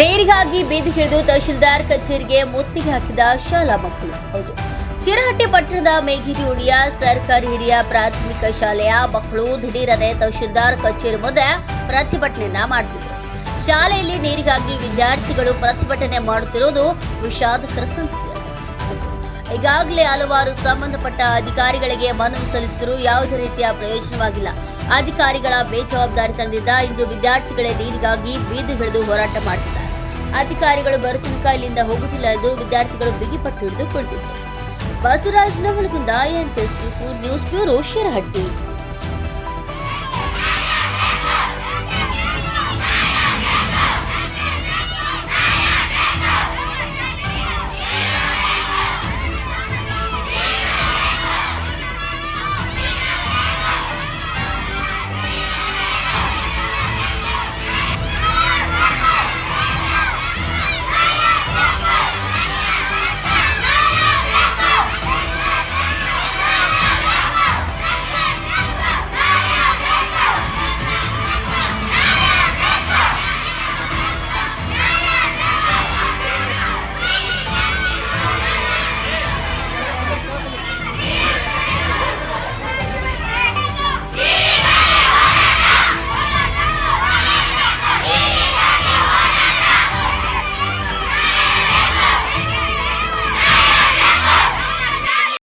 ನೀರಿಗಾಗಿ ಬೀದಿಗಿಳಿದು ತಹಶೀಲ್ದಾರ್ ಕಚೇರಿಗೆ ಮುತ್ತಿಗೆ ಹಾಕಿದ ಶಾಲಾ ಮಕ್ಕಳು. ಹೌದು. ಶಿರಹಟ್ಟಿ ಪಟ್ಟಣದ ಮೇಘಿರಿ ಉಡಿಯ ಸರ್ಕಾರಿ ಹಿರಿಯ ಪ್ರಾಥಮಿಕ ಶಾಲೆಯ ಮಕ್ಕಳು ದಿಢೀರನೆ ತಹಶೀಲ್ದಾರ್ ಕಚೇರಿ ಮುಂದೆ ಪ್ರತಿಭಟನೆಯನ್ನ ಮಾಡುತ್ತಿದ್ದರು ಶಾಲೆಯಲ್ಲಿ ನೀರಿಗಾಗಿ ವಿದ್ಯಾರ್ಥಿಗಳು ಪ್ರತಿಭಟನೆ ಮಾಡುತ್ತಿರುವುದು ವಿಷಾದಕರ ಸಂಗತಿ. ಈಗಾಗಲೇ ಹಲವಾರು ಸಂಬಂಧಪಟ್ಟ ಅಧಿಕಾರಿಗಳಿಗೆ ಮನವಿ ಸಲ್ಲಿಸಿದರೂ ಯಾವುದೇ ರೀತಿಯ ಪ್ರಯೋಜನವಾಗಿಲ್ಲ. ಅಧಿಕಾರಿಗಳ ಬೇಜವಾಬ್ದಾರಿ ತಂದಿದ್ದ ಇಂದು ವಿದ್ಯಾರ್ಥಿಗಳೇ ನೀರಿಗಾಗಿ ಬೀದಿಗಿಳಿದು ಹೋರಾಟ ಮಾಡ್ತಿದ್ದಾರೆ. ಅಧಿಕಾರಿಗಳು ಬರುತ್ತನಕ ತನಕ ಇಲ್ಲಿಂದ ಹೋಗುತ್ತಿಲ್ಲ ಎಂದು ವಿದ್ಯಾರ್ಥಿಗಳು ಬಿಗಿಪಟ್ಟು ಹಿಡಿದು ಕುಳಿತಿದ್ದರು Basavaraj Navalgund N food news bureau Shirahatti